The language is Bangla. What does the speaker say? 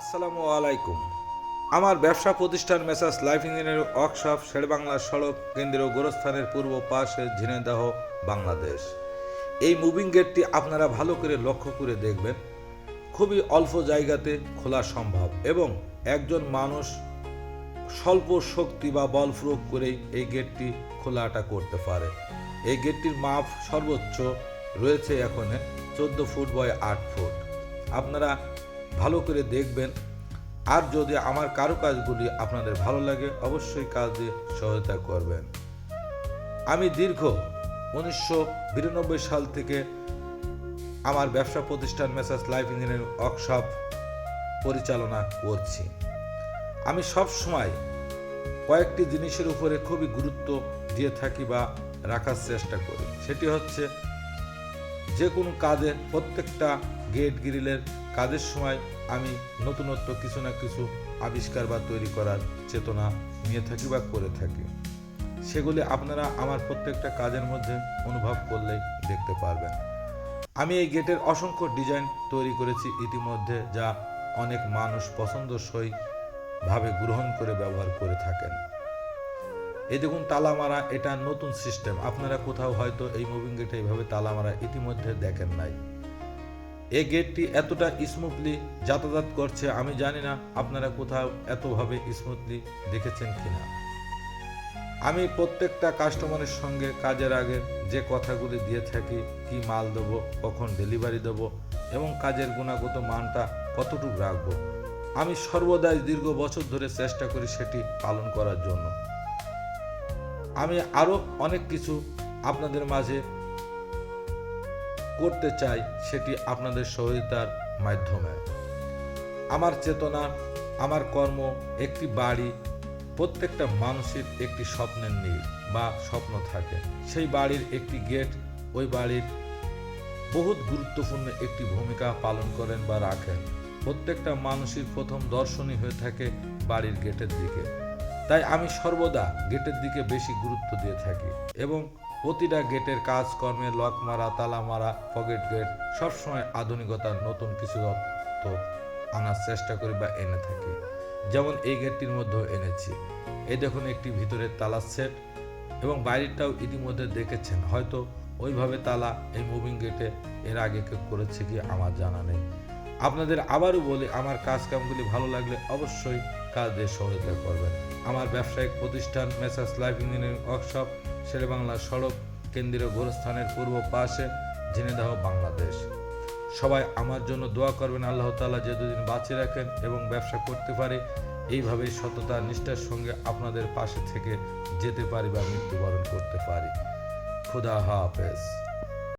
আসসালামু আলাইকুম। আমার ব্যবসা প্রতিষ্ঠান Messrs life engineering workshop Sher-e-Bangla সড়ক কেন্দ্র গোরস্থানের পূর্ব পাশে ঝিনেদাহ বাংলাদেশ। এই মুভিং গেটটি আপনারা ভালো করে লক্ষ্য করে দেখবেন। খুবই অল্প জায়গাতে খোলা সম্ভব এবং একজন মানুষ স্বল্প শক্তি বা বল প্রয়োগ করেই এই গেটটি খোলাটা করতে পারে। এই গেটটির মাপ সর্বোচ্চ রয়েছে এখন চোদ্দ ফুট বয় আট ফুট। আপনারা ভালো করে দেখবেন। আর যদি আমার কারও কাজগুলি আপনাদের ভালো লাগে, অবশ্যই কাজ সহায়তা করবেন। আমি দীর্ঘ উনিশশো বিরানব্বই সাল থেকে আমার ব্যবসা প্রতিষ্ঠান মেসাস লাইফ ইঞ্জিনিয়ারিং ওয়ার্কশপ পরিচালনা করছি। আমি সব সময় কয়েকটি জিনিসের উপরে খুবই গুরুত্ব দিয়ে থাকি বা রাখার চেষ্টা করি। সেটি হচ্ছে যে কোনো কাজে প্রত্যেকটা গেট গ্রিলের কাজের সময় আমি নতুনত্ব কিছু না কিছু আবিষ্কার বা তৈরি করার চেতনা নিয়ে থাকি বা করে থাকি। সেগুলি আপনারা আমার প্রত্যেকটা কাজের মধ্যে অনুভব করলেই দেখতে পারবেন। আমি এই গেটের অসংখ্য ডিজাইন তৈরি করেছি ইতিমধ্যে যা অনেক মানুষ পছন্দসই ভাবে গ্রহণ করে ব্যবহার করে থাকেন। এই দেখুন তালা মারা এটা নতুন সিস্টেম। আপনারা কোথাও হয়তো এই মুভিং গেটে এইভাবে তালা মারা ইতিমধ্যে দেখেন নাই। এই গেটটি এতটা স্মুথলি যাতায়াত করছে, আমি জানি না আপনারা কোথাও এতভাবে স্মুথলি দেখেছেন কিনা। আমি প্রত্যেকটা কাস্টমারের সঙ্গে কাজের আগে যে কথাগুলি দিয়ে থাকি, কি মাল দেবো, কখন ডেলিভারি দেবো এবং কাজের গুণাগত মানটা কতটুকু রাখব, আমি সর্বদাই দীর্ঘ বছর ধরে চেষ্টা করি সেটি পালন করার জন্য। আমি আরও অনেক কিছু আপনাদের মাঝে করতে চাই সেটি আপনাদের সহায়তার মাধ্যমে। আমার চেতনা, আমার কর্ম একটি বাড়ি, প্রত্যেকটা মানুষের একটি স্বপ্নের নীড় বা স্বপ্ন থাকে। সেই বাড়ির একটি গেট, ওই বাড়ির বহুত গুরুত্বপূর্ণ একটি ভূমিকা পালন করেন বা রাখেন। প্রত্যেকটা মানুষের প্রথম দর্শনই হয়ে থাকে বাড়ির গেটের দিকে। তাই আমি সর্বদা গেটের দিকে বেশি গুরুত্ব দিয়ে থাকি এবং প্রতিটা গেটের কাজকর্মে লক মারা, তালা মারা, পকেট গেট, সবসময় আধুনিকতার নতুন কিছু তো আনার চেষ্টা করি বা এনে থাকি। যেমন এই গেটটির মধ্যেও এনেছি। এই দেখুন একটি ভিতরের তালা সেট এবং বাইরেরটাও ইতিমধ্যে দেখেছেন। হয়তো ওইভাবে তালা এই মুভিং গেটে এর আগে কেউ করেছে কি আমার জানা নেই। আপনাদের আবারও বলি, আমার কাজ কামগুলি ভালো লাগলে অবশ্যই কাজে সহযোগিতা করবেন। আমার ব্যবসায়িক প্রতিষ্ঠান Messrs life engineering workshop, Sher-e-Bangla সড়ক, কেন্দ্রীয় গোরস্থানের পূর্ব পাশে ঝিনেদাহ বাংলাদেশ। সবাই আমার জন্য দোয়া করবেন, আল্লাহ তাআলা যে দুদিন বাঁচিয়ে রাখেন এবং ব্যবসা করতে পারে এইভাবে সততা, নিষ্ঠার সঙ্গে আপনাদের পাশে থেকে যেতে পারি বা মৃত্যুবরণ করতে পারি। খুদা হাফেজ।